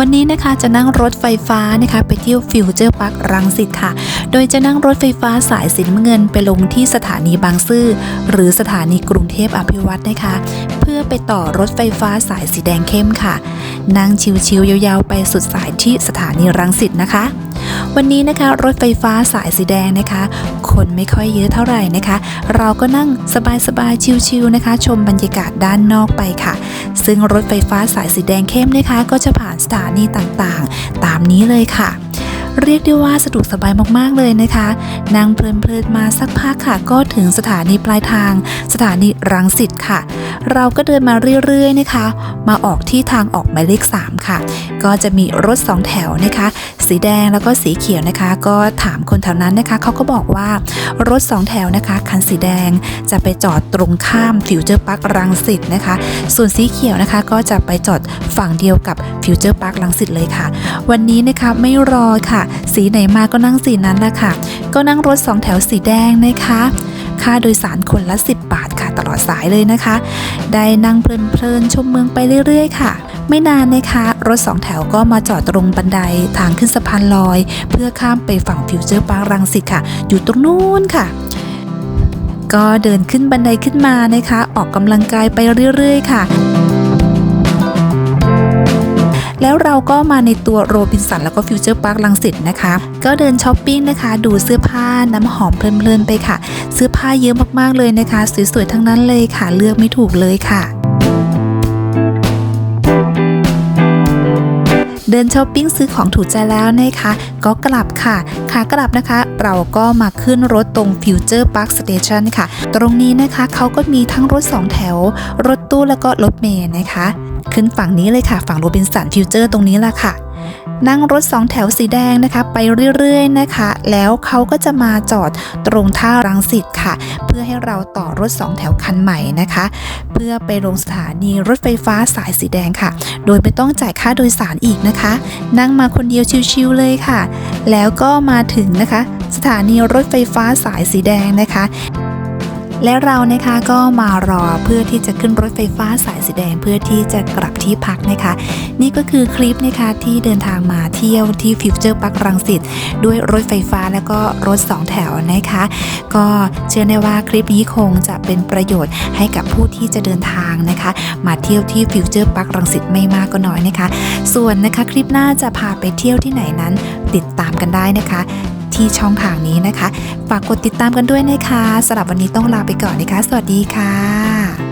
วันนี้นะคะจะนั่งรถไฟฟ้านะคะไปเที่ยวฟิวเจอร์พาร์ครังสิตค่ะ โดยจะนั่งรถไฟฟ้าสายสีน้ำเงินไปลงที่สถานีบางซื่อหรือสถานีกรุงเทพอภิวัตนะคะ เพื่อไปต่อรถไฟฟ้าสายสีแดงเข้มค่ะ นั่งชิวๆยาวๆ ไปสุดสายที่สถานีรังสิตนะคะวันนี้นะคะรถไฟฟ้าสายสีแดงนะคะ คนไม่ค่อยเยอะเท่าไหร่นะคะ เราก็นั่งสบายๆชิวๆนะคะ ชมบรรยากาศด้านนอกไปค่ะ ซึ่งรถไฟฟ้าสายสีแดงเข้มนะคะ ก็จะผ่านสถานีต่างๆ ตามนี้เลยค่ะ เรียกได้ว่าสะดวกสบายมากๆเลยนะคะนั่งเพลินๆมาสักพักค่ะ ก็ถึงสถานีปลายทาง สถานีรังสิตค่ะ เราก็เดินมาเรื่อยๆนะคะ มาออกที่ทางออกหมายเลข3ค่ะ ก็จะมีรถ 2 แถวนะคะ สีแดงแล้วก็สีเขียวนะคะ ก็ถามคนแถวนั้นนะคะเขาก็บอกว่ารถ 2 แถวนะคะคันสีแดงจะไปจอดตรงข้ามฟิวเจอร์พาร์ครังสิตนะคะ ส่วนสีเขียวนะคะก็จะไปจอดฝั่งเดียวกับฟิวเจอร์พาร์ครังสิตเลยค่ะ วันนี้นะคะไม่รอค่ะ สีไหนมาก็นั่งสีนั้นแหละค่ะ ก็นั่งรถ 2 แถวสีแดงนะคะค่าโดยสารคนละ 10 บาทค่ะตลอดสายเลยนะคะ ได้นั่งเพลินๆชมเมืองไปเรื่อยๆ ค่ะ ไม่นานนะคะ รถสองแถวก็มาจอดตรงบันไดทางขึ้นสะพานลอย เพื่อข้ามไปฝั่งฟิวเจอร์พาร์ครังสิตค่ะ อยู่ตรงนู้นค่ะก็เดินขึ้นบันไดขึ้นมานะคะ ออกกำลังกายไปเรื่อย ๆ ค่ะ แล้วเราก็มาในตัวโรบินสันแล้วก็ฟิวเจอร์พาร์คลังสิตนะคะ ก็เดินช้อปปิ้งนะคะ ดูเสื้อผ้าน้ำหอมเพลินๆไปค่ะ เสื้อผ้าเยอะมากๆเลยนะคะ สวยๆทั้งนั้นเลยค่ะ เลือกไม่ถูกเลยค่ะ เดินช้อปปิ้งซื้อของถูกใจแล้วนะคะก็กลับค่ะขากลับนะคะ เราก็มาขึ้นรถตรงฟิวเจอร์พาร์คสเตชันค่ะ ตรงนี้นะคะเขาก็มีทั้งรถ 2 แถว รถตู้แล้วก็รถเมล์นะคะ ขึ้นฝั่งนี้เลยค่ะ ฝั่งโรบินสันฟิวเจอร์ตรงนี้แหละค่ะ นั่งรถ2แถวสีแดงนะคะ ไปเรื่อยๆนะคะ แล้วเขาก็จะมาจอดตรงท่ารังสิตค่ะ เพื่อให้เราต่อรถ2แถวคันใหม่นะคะ เพื่อไปลงสถานีรถไฟฟ้าสายสีแดงค่ะ โดยไม่ต้องจ่ายค่าโดยสารอีกนะคะ นั่งมาคนเดียวชิวๆเลยค่ะ แล้วก็มาถึงนะคะ สถานีรถไฟฟ้าสายสีแดงนะคะ และเรานะคะก็มารอเพื่อที่จะขึ้นรถไฟฟ้าสายสีแดงเพื่อที่จะกลับที่พักนะคะ นี่ก็คือคลิปนะคะที่เดินทางมาเที่ยวที่ฟิวเจอร์พาร์ครังสิตด้วยรถไฟฟ้าแล้วก็รถ 2 แถวนะคะ ก็เชื่อแน่ว่าคลิปนี้คงจะเป็นประโยชน์ให้กับผู้ที่จะเดินทางนะคะ มาเที่ยวที่ฟิวเจอร์พาร์ครังสิตไม่มากก็น้อยนะคะ ส่วนนะคะคลิปหน้าจะพาไปเที่ยวที่ไหนนั้น ติดตามกันได้นะคะ ที่ช่องทางนี้นะคะ ฝากกดติดตามกันด้วยนะคะสำหรับวันนี้ต้องลาไปก่อนนะคะ สวัสดีค่ะ